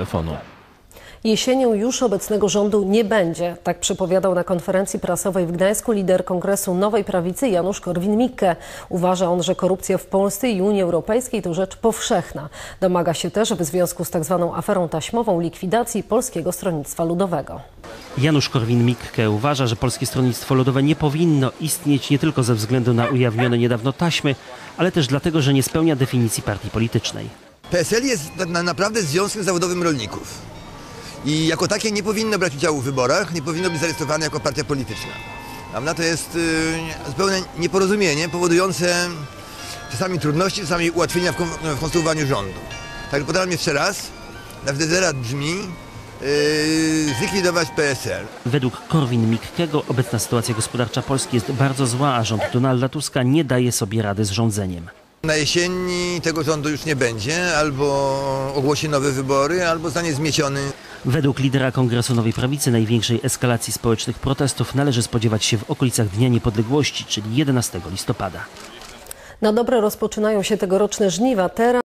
telefonu. Jesienią już obecnego rządu nie będzie, tak przepowiadał na konferencji prasowej w Gdańsku lider Kongresu Nowej Prawicy Janusz Korwin-Mikke. Uważa on, że korupcja w Polsce i Unii Europejskiej to rzecz powszechna. Domaga się też w związku z tzw. aferą taśmową likwidacji Polskiego Stronnictwa Ludowego. Janusz Korwin-Mikke uważa, że Polskie Stronnictwo Ludowe nie powinno istnieć nie tylko ze względu na ujawnione niedawno taśmy, ale też dlatego, że nie spełnia definicji partii politycznej. PSL jest na, na, naprawdę związkiem zawodowym rolników. I jako takie nie powinno brać udziału w wyborach, nie powinno być zarejestrowane jako partia polityczna. Prawda? To jest y, zupełne nieporozumienie powodujące czasami trudności, czasami ułatwienia w, w konstruowaniu rządu. Także podam jeszcze raz, na wdezera brzmi y, zlikwidować PSL. Według Korwin-Mikkego obecna sytuacja gospodarcza Polski jest bardzo zła, a rząd Donalda Tuska nie daje sobie rady z rządzeniem. Na jesieni tego rządu już nie będzie, albo ogłosi nowe wybory, albo zostanie zmieciony Według lidera Kongresu Nowej Prawicy największej eskalacji społecznych protestów należy spodziewać się w okolicach Dnia Niepodległości, czyli 11 listopada. Na dobre rozpoczynają się tegoroczne żniwa. Teraz